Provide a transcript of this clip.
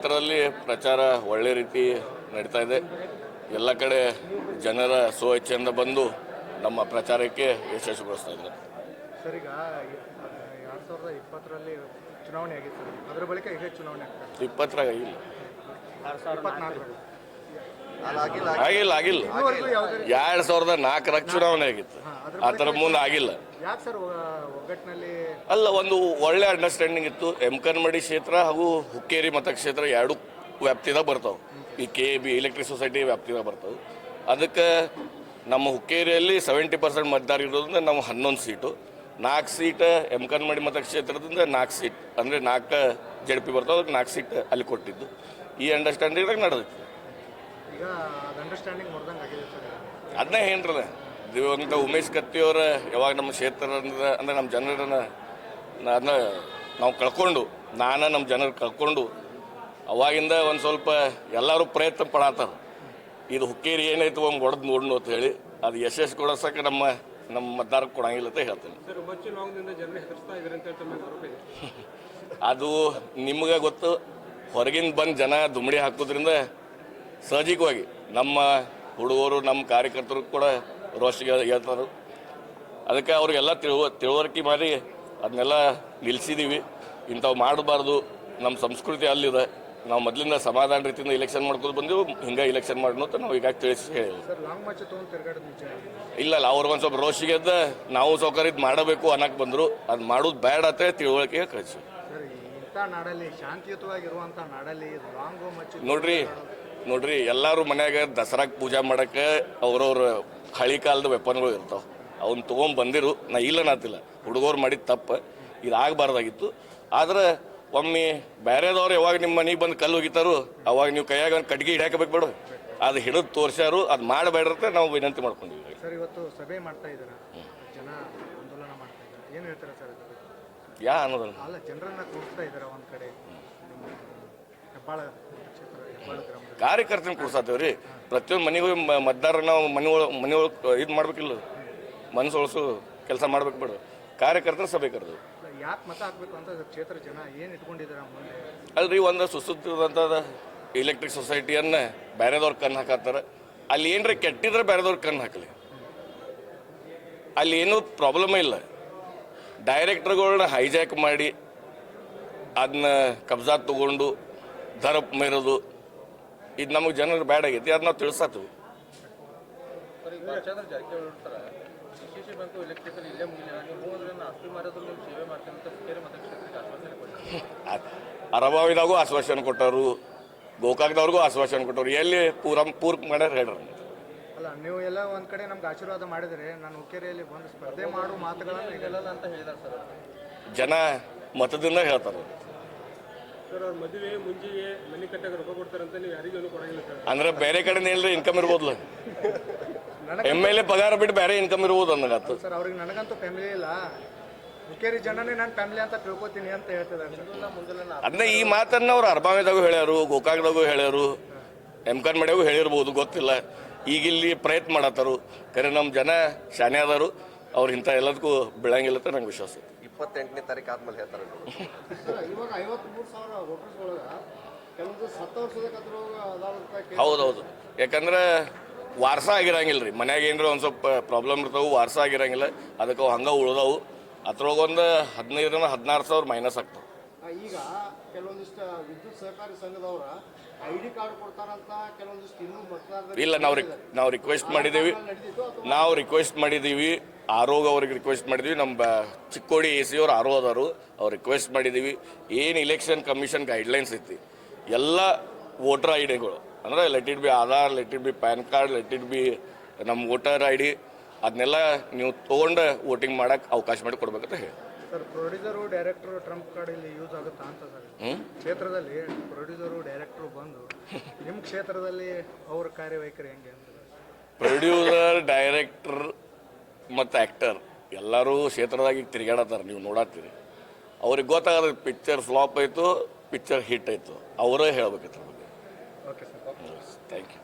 ಕ್ಷೇತ್ರದಲ್ಲಿ ಪ್ರಚಾರ ಒಳ್ಳೆ ರೀತಿ ನಡೀತಾ ಇದೆ. ಎಲ್ಲ ಕಡೆ ಜನರ ಸ್ವಚ್ಛೆಯಿಂದ ಬಂದು ನಮ್ಮ ಪ್ರಚಾರಕ್ಕೆ ಯಶಸ್ವಿಗೊಳಿಸ್ತಾ ಇದ್ದಾರೆ. ಸರ್ ಈಗ ಎರಡ್ ಸಾವಿರದ ಇಪ್ಪತ್ತರಲ್ಲಿ ಚುನಾವಣೆ ಆಗಿತ್ತು ಅದರ ಬಳಿಕ ಈಗ ಚುನಾವಣೆ ಆಗ್ತದೆ ಇಪ್ಪತ್ತರಾಗ ಆಗಿಲ್ಲ. ಆಗಿಲ್ಲ ಆಗಿಲ್ಲ. ಎರಡ್ ಸಾವಿರದ ನಾಲ್ಕರಾಗ ಚುನಾವಣೆ ಆಗಿತ್ತು. ಆ ಥರ ಮುಂದೆ ಆಗಿಲ್ಲ. ಅಲ್ಲ ಒಂದು ಒಳ್ಳೆ ಅಂಡರ್ಸ್ಟ್ಯಾಂಡಿಂಗ್ ಇತ್ತು. ಎಮ್ಕನ್ಮಡಿ ಕ್ಷೇತ್ರ ಹಾಗೂ ಹುಕ್ಕೇರಿ ಮತಕ್ಷೇತ್ರ ಎರಡು ವ್ಯಾಪ್ತಿದಾಗ ಬರ್ತಾವೆ. ಈ ಕೆ ಬಿ ಎಲೆಕ್ಟ್ರಿಕ್ ಸೊಸೈಟಿ ವ್ಯಾಪ್ತಿದಾಗ ಬರ್ತಾವೆ. ಅದಕ್ಕೆ ನಮ್ಮ ಹುಕ್ಕೇರಿಯಲ್ಲಿ ಸೆವೆಂಟಿ ಪರ್ಸೆಂಟ್ ಮತದಾರ ಇರೋದ್ರಿಂದ ನಾವು ಹನ್ನೊಂದು ಸೀಟು ನಾಲ್ಕು ಸೀಟ್ ಎಮ್ಕನ್ಮಡಿ ಮತಕ್ಷೇತ್ರದಿಂದ ನಾಲ್ಕು ಸೀಟ್ ಅಂದರೆ ನಾಲ್ಕು ಜಡ್ ಪಿ ಬರ್ತಾವೆ ಅದಕ್ಕೆ ನಾಲ್ಕು ಸೀಟ್ ಅಲ್ಲಿ ಕೊಟ್ಟಿದ್ದು. ಈ ಅಂಡರ್ಸ್ಟ್ಯಾಂಡಿಂಗ್ದಾಗ ನಡೆದಿತ್ತು ಅದನ್ನೇ ಏನ್ರಲ್ಲ ದಿವಂಗತ ಉಮೇಶ್ ಕತ್ತಿಯವರ ಯಾವಾಗ ನಮ್ಮ ಕ್ಷೇತ್ರ ಅಂದ್ರೆ ನಮ್ಮ ಜನರನ್ನ ಅದನ್ನ ನಾವು ಕಳ್ಕೊಂಡು ನಾನು ನಮ್ಮ ಜನರು ಕಳ್ಕೊಂಡು ಅವಾಗಿಂದ ಒಂದು ಸ್ವಲ್ಪ ಎಲ್ಲರೂ ಪ್ರಯತ್ನ ಪಡತ್ತಾರ ಇದು ಹುಕ್ಕೇರಿ ಏನೈತು ಒಂದು ಹೊಡೆದು ನೋಡ್ನು ಅಂತ ಹೇಳಿ ಅದು ಯಶಸ್ಸು ಕೊಡೋಸಕ್ಕೆ ನಮ್ಮ ನಮ್ಮ ಮತದಾರಕ್ಕೆ ಕೊಡಂಗಿಲ್ಲ ಅಂತ ಹೇಳ್ತೇನೆ. ಅದು ನಿಮ್ಗೆ ಗೊತ್ತು ಹೊರಗಿಂದ ಬಂದು ಜನ ದುಮಡಿ ಹಾಕೋದ್ರಿಂದ ಸಹಜಿಕವಾಗಿ ನಮ್ಮ ಹುಡುಗರು ನಮ್ಮ ಕಾರ್ಯಕರ್ತರು ಕೂಡ ರೋಷಿಗೆ ಹೇಳ್ತಾರೆ ಅದಕ್ಕೆ ಅವ್ರಿಗೆಲ್ಲ ತಿಳುವ ತಿಳುವಳಿಕೆ ಮಾಡಿ ಅದನ್ನೆಲ್ಲ ನಿಲ್ಲಿಸಿದ್ದೀವಿ ಇಂಥವು ಮಾಡಬಾರ್ದು. ನಮ್ಮ ಸಂಸ್ಕೃತಿ ಅಲ್ಲಿದೆ. ನಾವು ಮೊದಲಿಂದ ಸಮಾಧಾನ ರೀತಿಯಿಂದ ಇಲೆಕ್ಷನ್ ಮಾಡ್ಕೊಂಡು ಬಂದೆವು. ಹಿಂಗೆ ಇಲೆಕ್ಷನ್ ಮಾಡೋಣ ಅಂತ ನಾವು ಈಗ ತಿಳಿಸಿ ಹೇಳಿದ್ವಿ. ಇಲ್ಲ ಅಲ್ಲ ಅವ್ರಿಗೆ ಒಂದು ಸ್ವಲ್ಪ ರೋಷಿಗೆ ಎದ್ದ ನಾವು ಸೌಕರ್ಯ ಇದು ಮಾಡಬೇಕು ಅನ್ನಕ್ಕೆ ಬಂದರು. ಅದು ಮಾಡೋದು ಬೇಡ ಅಂತ ತಿಳುವಳಿಕೆ ಕಳಿಸಿ ನಾಡಲ್ಲಿ ಶಾಂತಿಯುತವಾಗಿರುವಂಥ ನಾಡಲ್ಲಿ ನೋಡ್ರಿ ನೋಡ್ರಿ ಎಲ್ಲರೂ ಮನ್ಯಾಗ ದಸರಾಕ್ಕೆ ಪೂಜೆ ಮಾಡಕ್ಕೆ ಅವ್ರವ್ರ ಹಳಿ ಕಾಲದ ವೆಪನ್ಗಳು ಇರ್ತಾವ. ಅವ್ನು ತೊಗೊಂಡು ಬಂದಿರು ನಾ ಇಲ್ಲ ನಾತಿಲ್ಲ ಹುಡುಗರು ಮಾಡಿದ ತಪ್ಪ. ಇದು ಆಗಬಾರ್ದಾಗಿತ್ತು. ಆದ್ರೆ ಒಮ್ಮೆ ಬೇರೆದವ್ರು ಯಾವಾಗ ನಿಮ್ಮ ಮನೆಗೆ ಬಂದು ಕಲ್ಲು ಹೋಗಿತಾರೋ ಅವಾಗ ನೀವು ಕೈಯಾಗ ಒಂದು ಕಟ್ಗೆ ಹಿಡ್ಯಾಕಬೇಕು ಬೇಡ. ಅದು ಹಿಡಿದು ತೋರ್ಸ್ಯಾರು ಅದು ಮಾಡಬೇಡ್ರಂತ ನಾವು ವಿನಂತಿ ಮಾಡ್ಕೊಂಡಿವಿ. ಸರ್ ಇವತ್ತು ಸಭೆ ಮಾಡ್ತಾ ಇದ್ದೀರಾ ಜನ ಆಂದೋಲನ ಮಾಡ್ತಾ ಇದ್ದಾರೆ ಏನು ಹೇಳ್ತಾರೆ ಸರ್ ಯಾ ಅನ್ನೋದಲ್ಲ ಅಲ್ಲ ಜನರನ್ನ ಕೂರಿಸ್ತಾ ಇದ್ದಾರೆ ಒಂದು ಕಡೆ. ಹೆಬ್ಬಾಳ ಕ್ಷೇತ್ರ ಹೆಬ್ಬಾಳ ಗ್ರಾಮದಲ್ಲಿ ಕಾರ್ಯಕರ್ತನ ಕೂಡ್ಸಾತೇವೆ ರೀ ಪ್ರತಿಯೊಂದು ಮನೆಗೂ ಮತದಾರ ನಾವು ಮನೆ ಒಳ ಮನೆ ಒಳಗೆ ಇದು ಮಾಡ್ಬೇಕಿಲ್ಲ. ಮನಸ್ಸು ಒಳಸು ಕೆಲಸ ಮಾಡ್ಬೇಕು ಬಿಡು. ಕಾರ್ಯಕರ್ತರ ಸಭೆ ಕರೆದು. ಯಾಕೆ ಮತ ಹಾಕ್ಬೇಕು ಅಂತ ಕ್ಷೇತ್ರ ಜನ ಏನು ಇಟ್ಕೊಂಡಿದ್ದಾರೆ ಅಲ್ರಿ ಒಂದು ಸುಸುತ್ತಿದಂಥದ್ದು ಎಲೆಕ್ಟ್ರಿಕ್ ಸೊಸೈಟಿಯನ್ನ ಬೇರೆದವ್ರ ಕಣ್ಣು ಹಾಕತ್ತಾರ. ಅಲ್ಲಿ ಏನ್ರ ಕೆಟ್ಟಿದ್ರೆ ಬೇರೆದವ್ರ ಕಣ್ಣು ಹಾಕಲಿ. ಅಲ್ಲಿ ಏನೂ ಪ್ರಾಬ್ಲಮ್ ಇಲ್ಲ. ಡೈರೆಕ್ಟರ್ಗಳನ್ನ ಹೈಜಾಕ್ ಮಾಡಿ ಅದನ್ನ ಕಬ್ಜಾ ತಗೊಂಡು ದರಪ್ ಮೇರೋದು ಇದು ನಮಗೆ ಜನರು ಬ್ಯಾಡ್ ಆಗೈತಿ ಅದು ನಾವು ತಿಳಿಸತ್ತೀವಿ. ಅರಬಾವಿದಾಗೂ ಆಶ್ವಾಸನೆ ಕೊಟ್ಟರು ಗೋಕಾಕ್ದವ್ರಿಗೂ ಆಶ್ವಾಸನೆ ಕೊಟ್ಟರು ಎಲ್ಲಿ ಪೂರ ಪೂರ್ಕ್ ಮಾಡ್ಯಾರ ಹೇಳ್ರಿ ಅಲ್ಲ ನೀವು ಎಲ್ಲ ಒಂದು ಕಡೆ ನಮ್ಗೆ ಆಶೀರ್ವಾದ ಮಾಡಿದ್ರೆ ನಾನು ಹುಕ್ಕೇರಿಯಲ್ಲಿ ಬಂದು ಸ್ಪರ್ಧೆ ಮಾಡೋ ಮಾತುಗಳನ್ನು ಅಂತ ಹೇಳಿದಾರೆ ಸರ್ ಜನ ಮತದಿಂದ ಹೇಳ್ತಾರೆ. ಅಂದ್ರೆ ಬೇರೆ ಕಡೆ ಹೇಳ್ರಿ ಇನ್ಕಮ್ ಇರ್ಬೋದಲ್ಲ ಎಂ ಎಲ್ ಎ ಪಗಾರ ಬಿಟ್ಟು ಬೇರೆ ಇನ್ಕಮ್ ಇರ್ಬೋದು ಸರ್ ಅವ್ರಿಗೆ ನನಗಂತೂ ಫ್ಯಾಮಿಲಿ ಇಲ್ಲ. ಹುಕ್ಕೇರಿ ಜನನೇ ನನ್ನ ಫ್ಯಾಮಿಲಿ ಅಂತ ತಿಳ್ಕೊತೀನಿ ಅಂತ ಹೇಳ್ತಿದ್ದಾರೆ ಅದನ್ನ ಈ ಮಾತನ್ನ ಅವ್ರು ಅರ್ಬಾವಿದಾಗೂ ಹೇಳ್ಯಾರು ಗೋಕಾಕ್ದಾಗೂ ಹೇಳ್ಯಾರು ಎಮ್ಕಾನ್ ಮಾಡ್ಯಾಗೂ ಹೇಳಿರ್ಬೋದು ಗೊತ್ತಿಲ್ಲ. ಈಗ ಇಲ್ಲಿ ಪ್ರಯತ್ನ ಮಾಡತ್ತಾರು. ಕರೆ ನಮ್ಮ ಜನ ಶಾನೆ ಅದಾರು ಅವ್ರು ಇಂಥ ಎಲ್ಲದಕ್ಕೂ ಬೆಳಂಗಿಲ್ಲ ಅಂತ ನಂಗೆ ವಿಶ್ವಾಸ. ಇಪ್ಪತ್ತೆಂಟನೇ ತಾರೀಕು ಆದ್ಮೇಲೆ ಹೇಳ್ತಾರೆ ಇವಾಗ ಐವತ್ಮೂರು ಸಾವಿರ ವೋಟರ್ಸ್ ಒಳಗೆ ಸತ್ತ ಹೌದೌದು. ಯಾಕಂದ್ರೆ ವಾರಸ ಆಗಿರಂಗಿಲ್ಲ ರೀ ಮನ್ಯಾಗ ಏನಾರ ಒಂದು ಸ್ವಲ್ಪ ಪ್ರಾಬ್ಲಮ್ ಇರ್ತಾವೆ ವಾರಸ ಆಗಿರಂಗಿಲ್ಲ. ಅದಕ್ಕೆ ಅವು ಹಂಗೆ ಉಳ್ದವು. ಅದ್ರೊಳಗೊಂದು ಹದಿನೈದರಿಂದ ಹದಿನಾರು ಸಾವಿರ ಮೈನಸ್ ಆಗ್ತಾವೆ. ಈಗ ಕೆಲವೊಂದಿಷ್ಟು ವಿದ್ಯುತ್ ಸಹಕಾರಿ ಸಂಘದವರ ಐ ಡಿ ಕಾರ್ಡ್ ಕೊಡ್ತಾರಂತ ಕೆಲವೊಂದಿಷ್ಟು ಇನ್ನೂ ಇಲ್ಲ ನಾವು ರಿಕ್ ನಾವು ರಿಕ್ವೆಸ್ಟ್ ಮಾಡಿದ್ದೀವಿ ನಾವು ರಿಕ್ವೆಸ್ಟ್ ಮಾಡಿದ್ದೀವಿ ಆರೋಗ್ ಅವ್ರಿಗೆ ರಿಕ್ವೆಸ್ಟ್ ಮಾಡಿದ್ವಿ. ನಮ್ಮ ಚಿಕ್ಕೋಡಿ ಎ ಸಿ ಅವ್ರು ಆರೋ ಅದಾರು ಅವ್ರು ರಿಕ್ವೆಸ್ಟ್ ಮಾಡಿದ್ದೀವಿ ಏನು ಇಲೆಕ್ಷನ್ ಕಮಿಷನ್ ಗೈಡ್ಲೈನ್ಸ್ ಐತಿ. ಎಲ್ಲ ವೋಟರ್ ಐ ಡಿಗಳು ಅಂದರೆ let it be Aadhaar let it be pan card let it be ನಮ್ಮ ವೋಟರ್ ಐ ಡಿ ಅದನ್ನೆಲ್ಲ ನೀವು ತೊಗೊಂಡು ವೋಟಿಂಗ್ ಮಾಡೋಕೆ ಅವಕಾಶ ಮಾಡಿ ಕೊಡ್ಬೇಕಂತ ಹೇಳಿ. Sir producer director trump card ಇಲ್ಲಿ ಯೂಸ್ ಆಗುತ್ತಾ ಅಂತ ಸರ್. ಕ್ಷೇತ್ರದಲ್ಲಿ ಪ್ರೊಡ್ಯೂಸರು ಡೈರೆಕ್ಟ್ರು ಬಂದು ನಿಮ್ಮ ಕ್ಷೇತ್ರದಲ್ಲಿ ಅವ್ರ ಕಾರ್ಯವೈಖರಿ ಹೆಂಗೆ ಅಂತ. ಪ್ರೊಡ್ಯೂಸರ್ ಡೈರೆಕ್ಟರ್ ಮತ್ತು ಆ್ಯಕ್ಟರ್ ಎಲ್ಲರೂ ಕ್ಷೇತ್ರದಾಗಿ ಈಗ ತಿರುಗಾಡತ್ತಾರ ನೀವು ನೋಡತ್ತೀರಿ. ಅವ್ರಿಗೆ ಗೊತ್ತಾಗದ ಪಿಕ್ಚರ್ ಫ್ಲಾಪ್ ಆಯಿತು ಪಿಕ್ಚರ್ ಹಿಟ್ ಆಯಿತು. ಅವರೇ ಹೇಳ್ಬೇಕಿತ್ತು ಬಗ್ಗೆ. Okay sir thank you